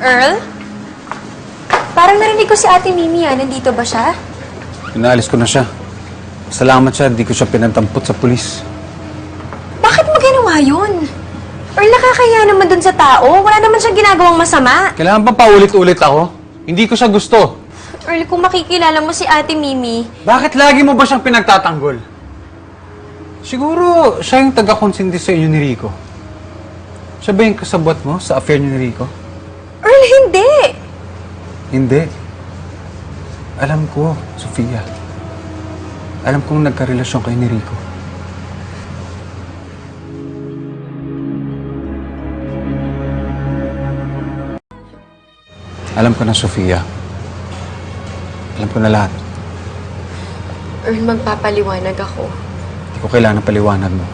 Earl? Parang narinig ko si Ate Mimi ah. Nandito ba siya? Inaalis ko na siya. Salamat siya, di ko siya pinatampot sa pulis. Bakit mo ginawa yun? Earl, nakakaya naman dun sa tao. Wala naman siyang ginagawang masama. Kailangan pa paulit-ulit ako? Hindi ko siya gusto. Earl, kung makikilala mo si Ate Mimi, Bakit lagi mo ba siyang pinagtatanggol? Siguro siya yung taga-konsindi sa inyo ni Rico. Siya ba yung kasabot mo sa affair niyo ni Rico? Earl, hindi! Hindi. Alam ko, Sofia. Alam kong nagkarelasyon kayo ni Rico. Alam ko na, Sofia. Alam ko na lahat. Earl, magpapaliwanag ako. Hindi ko kailangan ng paliwanag mo.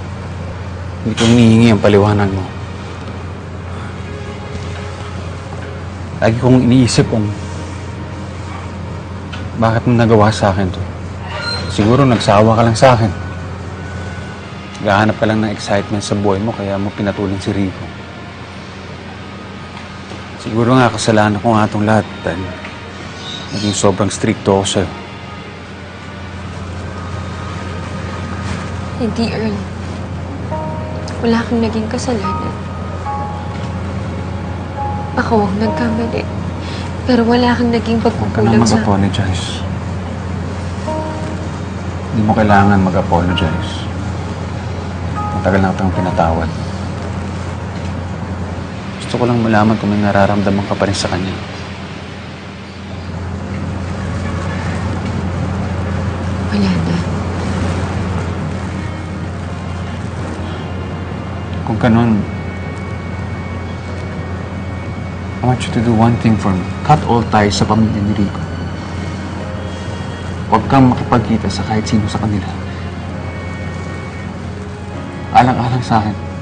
Hindi ko hinihingi ang paliwanag mo. Lagi kong iniisip kung bakit mo nagawa sa akin to. Siguro nagsawa ka lang sa akin. Naghahanap ka lang ng excitement sa buhay mo kaya mo pinatulan si Rico. Siguro nga kasalanan ko nga itong lahat dahil naging sobrang stricto ako sa'yo. Hindi, Earl. Wala kang naging kasalanan. Ako nagkamali. Pero wala kang naging Huwag ka pagkukulang na mag-apologize. Hindi mo kailangan mag-apologize. Matagal na kitang pinatawad. Gusto ko lang malaman kung may nararamdaman ka pa rin sa kanya. Wala na. Kung ganun, I want you to do one thing for me. Cut all ties sa pamilya ni Rico. Huwag kang makipagkita sa kahit sino sa kanila. Alang-alang sa akin.